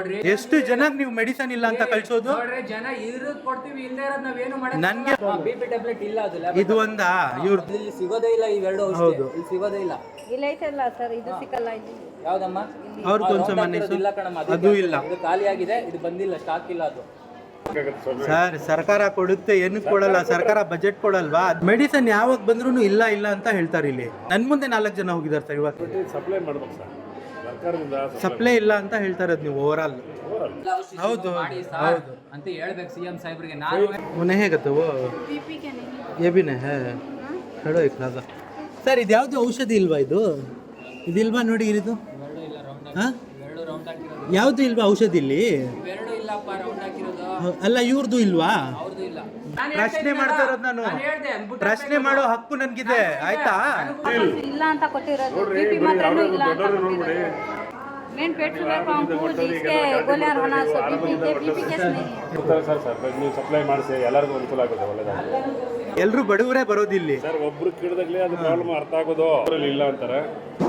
ನೋಡ್ರಿ. ಎಷ್ಟು ಜನಕ್ಕೆ ನೀವು ಮೆಡಿಸನ್ ಇಲ್ಲ ಅಂತ ಕಳ್ಸೋದು? ನೋಡ್ರಿ ಜನ ಇರೋದ್ ಕೊಡ್ತೀವಿ ಇಲ್ಲದೆ ಇರೋದ್ ನಾವೇನು ನನ್ಗೆ ಬಿ ಪಿ ಟ್ಯಾಬ್ಲೆಟ್ ಇಲ್ಲ ಅದು lab ಇದು ಒಂದಾ? ಇವ್ರ ಇಲ್ಲಿ ಸಿಗೋದೇ ಇಲ್ಲ ಇವೆರಡು ಔಷಧಿ. ಹೌದು. ಇಲ್ಲಿ ಸಿಗೋದೇ ಇಲ್ಲ. ಇಲ್ಲ ಐತಲ್ಲ ಸರ್ ಇದು ಸಿಕ್ಕಲ್ಲ ಇಲ್ಲಿ. ಯಾವ್ದಮ್ಮ? ಅವ್ರ ಆ, ಕೊಂಚ round ಮನೆ ಹಾಕಿರೋದು ಇಲ್ಲ ಕಣಮ್ಮ, ಅದಕ್ಕೆ ಅದು ಇಲ್ಲ. ಇದು ಖಾಲಿ ಆಗಿದೆ ಇದು ಬಂದಿಲ್ಲ ಸ್ಟಾಕ್ ಇಲ್ಲ ಅದು. ಸರ್ ಸರ್ಕಾರ ಕೊಡುತ್ತೆ ಏನಕ್ಕೆ ಕೊಡಲ್ಲ? ಸರ್ಕಾರ ಬಜೆಟ್ ಕೊಡಲ್ವಾ? ಮೆಡಿಸನ್ ಯಾವಾಗ ಬಂದ್ರೂ ಇಲ್ಲ ಇಲ್ಲ ಅಂತ ಹೇಳ್ತಾರೆ ಇಲ್ಲಿ. ನನ್ ಮುಂದೆ ನಾಲ್ಕು ಜನ ಹೋಗಿದ್ದಾರೆ ಸರ್ ಇವಾಗ. ಸಪ್ಲೈ ಮಾಡ್ಬೇಕು ಸರ್. ಸರ್ಕಾರದಿಂದ ಸಪ್ಲೈ ಇಲ್ಲ ಅಂತ ಹೇಳ್ತಾ ನೀವು ಓವರ್ಆಲ್ ಹೌದು ಹೌದು ಅಂತ ಹೇಳ್ಬೇಕು ಸಿ ಎಂ ಸಾಹೇಬ್ರಿಗೆ. ನಾನು ಮೊನ್ನೆ ಹೇಗತ್ತು? ಎಬಿನೇ ಹೇಳೋ ಇಕ್ಲಾದ ಸರ್ ಇದು ಯಾವುದು ಔಷಧಿ ಇಲ್ವಾ ಇದು? ಇದಿಲ್ವಾ ನೋಡಿ ಇದು ಹಾಂ? ಯಾವುದು ಇಲ್ವಾ ಔಷಧಿ ಇಲ್ಲಿ? ಇಲ್ಲಪ್ಪ ರೌಂಡ್ ಹಾಕಿರೋದು ಹ, ಅಲ್ಲ ಇವ್ರದ್ದು ಇಲ್ವಾ ಅವ್ರದ್ದು ಇಲ್ಲ ಪ್ರಶ್ನೆ ಮಾಡ್ತಾ ಇರೋದು ನಾನು ಹೇಳ್ದೆ ಅಂದ್ಬಿಟ್ಟು ಪ್ರಶ್ನೆ ಮಾಡೋ ಹಕ್ಕು ನನ್ಗಿದೆ ಆಯ್ತಾ ಇಲ್ಲ ಅಂತ ಕೊಟ್ಟಿರೋದು ಬಿಪಿ ಮಾತ್ರನೂ ಇಲ್ಲ ಅಂತ ಕೊಟ್ಟಿರೋದು ಮೇನ್ ಪೇಟ್ ಶುಗರ್ पंपू जिसके गोलियां होना सो बीपी के बीपी केस नहीं है ಸರ್ ಸರ್ ನೀವು ಸಪ್ಲೈ ಮಾಡಿಸಿ ಎಲ್ಲರಿಗೂ ಅನುಕೂಲ ಆಗುತ್ತೆ ಒಳ್ಳೇದಾಗುತ್ತೆ ಎಲ್ರು ಬಡವರೇ ಬರೋದಿಲ್ಲಿ ಸರ್ ಒಬ್ರು ಕೇಳಿದಾಗಲೇ ಅದು ಪ್ರಾಬ್ಲಮ್ ಅರ್ಥ ಆಗೋದು ಅವರಲ್ಲಿ ಇಲ್ಲ ಅಂತಾರೆ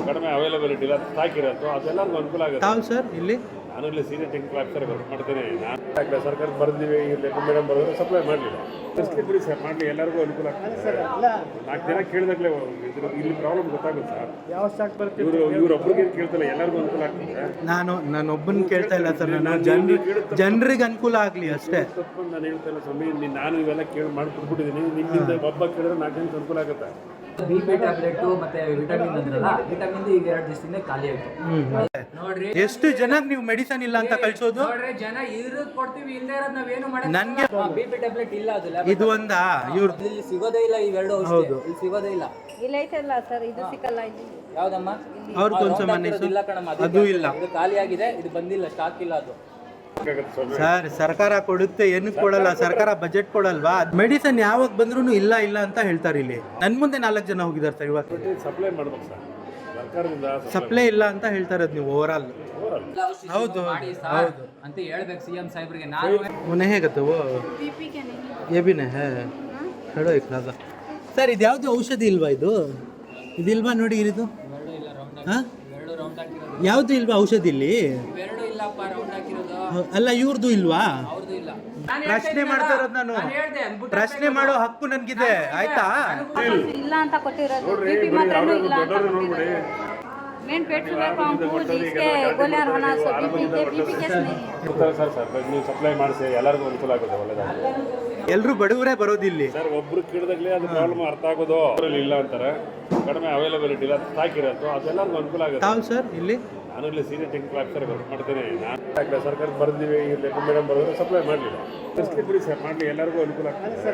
ಕಡಿಮೆ ಅವೈಲಬಿಲಿಟಿ ಇಲ್ಲ ಸ್ಟಾಕ್ ಇರೋದು ಅದೆಲ್ಲರಿಗೂ ಅನುಕೂಲ ಆಗುತ್ತೆ. ಹೌದು ಸರ್ ಇಲ್ಲಿ? ನಾನು ಇಲ್ಲಿ ಸೀನಿಯರ್ ಟೆಕ್ನಿಕಲ್ ಆಫೀಸರ್ ವರ್ಕ್ ಮಾಡ್ತೇನೆ. ನಾನು ಸರ್ಕಾರ ಬರ್ದಿವಿ ಇಲ್ಲಿ ಮೇಡಮ್ ಬರೆದ್ರೆ ಸಪ್ಲೈ ಮಾಡಲಿಲ್ಲ. ಬಿಡಿ ಸರ್ ಮಾಡಲಿ ಎಲ್ಲರಿಗೂ ಅನುಕೂಲ ಆಗ್ತದೆ. ನಾಲ್ಕು ಜನ ಕೇಳಿದಾಗಲೇ ಇದ್ರ ಇಲ್ಲಿ ಪ್ರಾಬ್ಲಮ್ ಗೊತ್ತಾಗುತ್ತೆ ಸರ್. ಯಾವ ಸ್ಟಾಕ್ ಬರ್ತೀವಿ ಇವರು ಇವ್ರೊಬ್ರಿಗೆ ಕೇಳ್ತಲ್ಲ ಎಲ್ಲರಿಗೂ ಅನುಕೂಲ ಆಗ್ತದೆ. ನಾನು ನಾನೊಬ್ಬನ ಕೇಳ್ತಾ ಇಲ್ಲ ಸರ್ ನಾನು ಜನರು ಜನರಿಗೆ ಅನುಕೂಲ ಆಗಲಿ ಅಷ್ಟೇ. ತಪ್ಪು ನಾನು ಹೇಳ್ತಾ ಇಲ್ಲ ಸ್ವಾಮಿ ನಾನು ಇವೆಲ್ಲ ಕೇಳಿ ಮಾಡಿ ಕೊಟ್ಬಿಟ್ಟಿದ್ದೀನಿ ನಿಮ್ಮಿಂದ ಒಬ್ಬ ಕೇಳಿದ್ರೆ ನಾಲ್ಕು ಜನಕ್ಕೆ ಅನುಕೂಲ ಆಗುತ್ತೆ. ಬಿ ಪಿ ಟ್ಯಾಬ್ಲೆಟ್ ಮತ್ತೆ ವಿಟಮಿನ್ ಅಂದ್ರಲ್ಲ ವಿಟಮಿನ್ ಈಗ ಎರಡು ದಿವಸದಿಂದ ಖಾಲಿ ಆಯ್ತು. ನೋಡ್ರಿ ಎಷ್ಟು ಜನ ನೀವು ಮೆಡಿಸನ್ ಇಲ್ಲ ಅಂತ ಕಳ್ಸೋದು? ನೋಡ್ರಿ ಜನ ಇರೋದ್ ಕೊಡ್ತೀವಿ ಇಲ್ಲದೆ ಇರೋದ್ ನಾವೇನು ನನ್ಗೆ ಬಿ ಪಿ ಟ್ಯಾಬ್ಲೆಟ್ ಇಲ್ಲ ಅದಿಲ್ಲ ಇದು ಒಂದಾ? ಇವ್ರ ಇಲ್ಲಿ ಸಿಗೋದೇ ಇಲ್ಲ ಇವೆರಡು ಔಷಧಿ ಇಲ್ಲಿ ಸಿಗೋದೇ ಇಲ್ಲ. ಇಲ್ಲ ಐತಲ್ಲ ಸರ್ ಇದು ಸಿಕ್ಕಲ್ಲ ಇಲ್ಲಿ. ಯಾವ್ದಮ್ಮ? ಅವ್ರ ಕೊಂಚ ಮನೆ ಇಲ್ಲ ಕಣಮ್ಮ, ಅದು ಇಲ್ಲ. ಇದು ಖಾಲಿ ಆಗಿದೆ ಇದು ಬಂದಿಲ್ಲ ಸ್ಟಾಕ್ ಇಲ್ಲ ಅದು. ಸರ್ ಸರ್ಕಾರ ಕೊಡುತ್ತೆ ಏನಕ್ಕೆ ಕೊಡಲ್ಲ ಸರ್ಕಾರ ಬಜೆಟ್ ಕೊಡಲ್ವಾ? ಮೆಡಿಸನ್ ಯಾವಾಗ ಬಂದ್ರೂ ಇಲ್ಲ ಇಲ್ಲ ಅಂತ ಹೇಳ್ತಾರೆ ಇಲ್ಲಿ. ನನ್ನ ಮುಂದೆ ನಾಲ್ಕು ಜನ ಹೋಗಿದ್ದಾರೆ ಸರ್ ಇವಾಗ. ಸಪ್ಲೈ ಮಾಡ್ಬೇಕು ಸಪ್ಲೈ ಇಲ್ಲ ಅಂತ ಹೇಳ್ತಾರೆ ನೀವು ಓವರ್ ಹೌದು ಹೌದು ಅಂತ ಹೇಳ್ಬೇಕು ಸಿಎಂ ಸಾಹೇಬ್ರಿಗೆ. ನಾನು ಮುನೆ ಹೇಗತ್ತು? ಹೇಳೋ ಸರ್ ಇದು ಯಾವುದು ಔಷಧಿ ಇಲ್ವಾ ಇದು? ಇದಿಲ್ವಾ ನೋಡಿ ಇದು ಹಾಂ? ಯಾವುದು ಇಲ್ವಾ ಔಷಧಿ ಇಲ್ಲಿ? ಅಲ್ಲ ಇವ್ರದ್ದು ಇಲ್ವಾ ಅವ್ರದ್ದು ಇಲ್ಲ ಪ್ರಶ್ನೆ ಮಾಡ್ತಾ ಇರೋದು ನಾನು ಹೇಳ್ದೆ ಅಂದ್ಬಿಟ್ಟು ಪ್ರಶ್ನೆ ಮಾಡೋ ಹಕ್ಕು ನನ್ಗಿದೆ ಆಯ್ತಾ ಇಲ್ಲ ಅಂತ ಕೊಟ್ಟಿರೋದು ಬಿಪಿ ಮಾತ್ರನೂ ಇಲ್ಲ ಅಂತ ಕೊಟ್ಟಿರೋದು ಮೇನ್ ಪೇಟ್ ಶುಗರ್ पंपू जिसके गोलियां होना सो बीपी के बीपी केस नहीं है ಸರ್ ಸರ್ ನೀವು ಸಪ್ಲೈ ಮಾಡಿಸಿ ಎಲ್ಲರಿಗೂ ಅನುಕೂಲ ಆಗುತ್ತೆ ಒಳ್ಳೇದಾಗುತ್ತೆ ಎಲ್ರು ಬಡವರೇ ಬರೋದಿಲ್ಲಿ ಸರ್ ಒಬ್ರು ಕೇಳಿದಾಗಲೇ ಅದು ಪ್ರಾಬ್ಲಮ್ ಅರ್ಥ ಆಗೋದು ಅವರಲ್ಲಿ ಇಲ್ಲ ಅಂತಾರೆ ಕಡಿಮೆ ಅವೈಲಬಿಲಿಟಿ ಇಲ್ಲ ಸ್ಟಾಕ್ ಇರೋದು ಅದೆಲ್ಲರಿಗೂ ಅನುಕೂಲ ಆಗುತ್ತೆ ತಾವು ಸರ್ ಇಲ್ಲಿ ನಾನು ಇಲ್ಲಿ ಸೀನಿಯರ್ ಟೆಕ್ನಿಕಲ್ ಆಫೀಸರ್ ವರ್ಕ್ ಮಾಡ್ತೇನೆ. ನಾನು ಸರ್ಕಾರ ಬರ್ದಿವಿ ಇಲ್ಲಿ ಮೇಡಮ್ ಬರೆದ್ರೆ ಸಪ್ಲೈ ಮಾಡಲಿಲ್ಲ. ಫೆಸಿಲಿಟಿ ಬಿಡಿ ಸರ್ ಮಾಡಲಿ ಎಲ್ಲರಿಗೂ ಅನುಕೂಲ ಆಗ್ತದೆ.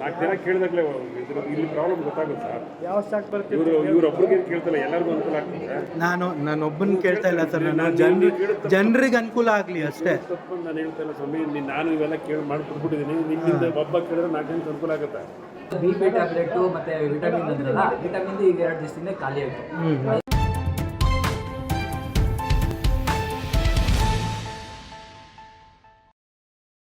ನಾಲ್ಕು ಜನ ಕೇಳಿದಾಗಲೇ ಇದ್ರ ಇಲ್ಲಿ ಪ್ರಾಬ್ಲಮ್ ಗೊತ್ತಾಗುತ್ತೆ ಸರ್ ಯಾವ ಸ್ಟಾಕ್ ಬರುತ್ತೆ ಇವರು ಇವ್ರೊಬ್ರಿಗೆ ಕೇಳ್ತಲ್ಲ ಎಲ್ಲರಿಗೂ ಅನುಕೂಲ ಆಗ್ತದೆ. ನಾನು ನಾನೊಬ್ಬನ ಕೇಳ್ತಾ ಇಲ್ಲ ಸರ್ ನಾನು ಜನರು ಜನರಿಗೆ ಅನುಕೂಲ ಆಗಲಿ ಅಷ್ಟೇ. ತಪ್ಪು ನಾನು ಹೇಳ್ತಾ ಇಲ್ಲ ಸ್ವಾಮಿ. ನೀನ್- ನಾನು ಇವೆಲ್ಲ ಕೇಳಿ ಮಾಡ್ಕೊಟ್ಬಿಟ್ಟಿದ್ದೀನಿ. ನಿಮ್ಮಿಂದ ಒಬ್ಬ ಕೇಳಿದ್ರೆ ನಾಲ್ಕು ಜನಕ್ಕೆ ಅನುಕೂಲ ಆಗುತ್ತೆ. ಬಿ ಪಿ ಟ್ಯಾಬ್ಲೆಟ್ ಮತ್ತೆ ವಿಟಮಿನ್ ಅಂದ್ರಲ್ಲ ವಿಟಮಿನ್ ಈಗ ಎರಡು ದಿವಸದಿಂದ ಖಾಲಿ ಆಯ್ತು